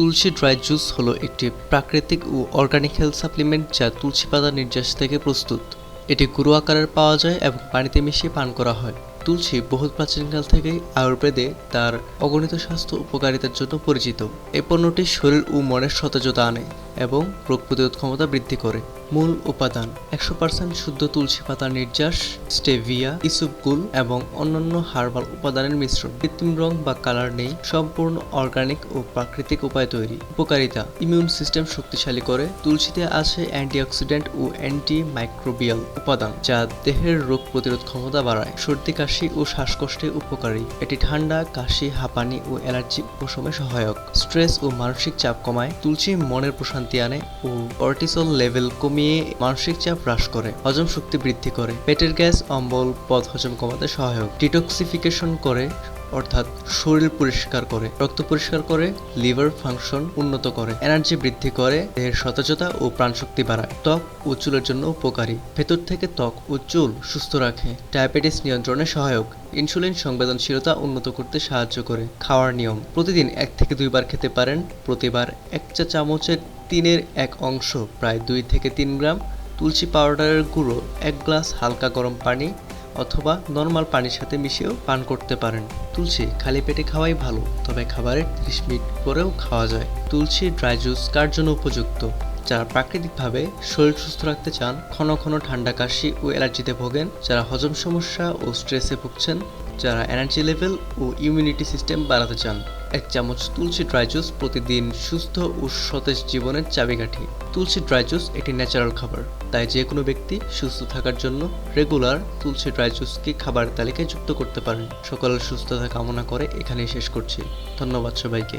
তুলসী dry juice হলো একটি প্রাকৃতিক ও অর্গানিক হেলথ সাপ্লিমেন্ট যা তুলসী পাতা নির্যাস থেকে প্রস্তুত। এটি গুরু আকারের পাওয়া যায় এবং পানিতে মিশিয়ে পান করা হয়। তুলসী বহু প্রাচীনকাল থেকেই আয়ুর্বেদে তার অগণিত স্বাস্থ্য উপকারিতার জন্য পরিচিত। এ পণ্যটি শরীর ও মনের সতেজতা আনে। এবং রোগ প্রতিরোধ ক্ষমতা বৃদ্ধি করে। মূল উপাদান, একশো পার্সেন্ট শুদ্ধ তুলসী পাতার নির্যাস, স্টেভিয়া ইসুপগুল এবং অন্যান্য হার্বাল উপাদানের মিশ্রণ। কৃত্রিম রং বা কালার নেই, সম্পূর্ণ অর্গানিক ও প্রাকৃতিক উপায় তৈরি। উপকারিতা, ইমিউন সিস্টেম শক্তিশালী করে, তুলসীতে আছে অ্যান্টিঅক্সিডেন্ট ও অ্যান্টি মাইক্রোবিয়াল উপাদান, যা দেহের রোগ প্রতিরোধ ক্ষমতা বাড়ায়। সর্দি, কাশি ও শ্বাসকষ্টে উপকারী। এটি ঠান্ডা, কাশি, হাঁপানি ও অ্যালার্জি উপশমে সহায়ক। স্ট্রেস ও মানসিক চাপ কমায়। তুলসী মনের প্রশান্তি আনে ও কর্টিসল লেভেল কমিয়ে মানসিক চাপ হ্রাস করে, হজম শক্তি বৃদ্ধি করে, পেটের গ্যাস, অম্বল পদ হজম কমাতে সহায়ক। ডিটক্সিফিকেশন করে, অর্থাৎ শরীর পরিষ্কার করে, রক্ত পরিষ্কার করে লিভার ফাংশন উন্নত করে এনার্জি বৃদ্ধি করে, দেহের সতেজতা ও প্রাণশক্তি বাড়ায়। ত্বক ও চুলের জন্য উপকারী। ভেতর থেকে ত্বক ও চুল সুস্থ রাখে ডায়াবেটিস নিয়ন্ত্রণে সহায়ক। ইনসুলিন সংবেদনশীলতা উন্নত করতে সাহায্য করে, খাওয়ার নিয়ম। প্রতিদিন এক থেকে দুইবার খেতে পারেন, প্রতিবার এক চা চামচের তিনের এক অংশ, প্রায় দুই থেকে তিন গ্রাম, তুলসী পাউডারের গুঁড়ো, এক গ্লাস হালকা গরম পানি অথবা নর্মাল পানির সাথে মিশিয়েও পান করতে পারেন। তুলসী খালি পেটে খাওয়াই ভালো, তবে খাবারের ত্রিশ মিনিট পরেও খাওয়া যায়। তুলসী ড্রাই জুস কার জন্য উপযুক্ত? যারা প্রাকৃতিকভাবে শরীর সুস্থ রাখতে চান ঘন ঘন ঠান্ডা কাশি ও অ্যালার্জিতে ভোগেন, যারা হজম সমস্যা ও স্ট্রেসে ভুগছেন যারা এনার্জি লেভেল ও ইমিউনিটি সিস্টেম বাড়াতে চান, এক চামচ তুলসী ড্রাই জুস প্রতিদিন সুস্থ ও সতেজ জীবনের চাবিকাঠি। তুলসী ড্রাই জুস একটি ন্যাচারাল খাবার, তাই যে কোনো ব্যক্তি সুস্থ থাকার জন্য রেগুলার তুলসী ড্রাই জুসকে খাবার তালিকায় যুক্ত করতে পারেন। সকলের সুস্থতা কামনা করে এখানেই শেষ করছি। ধন্যবাদ সবাইকে।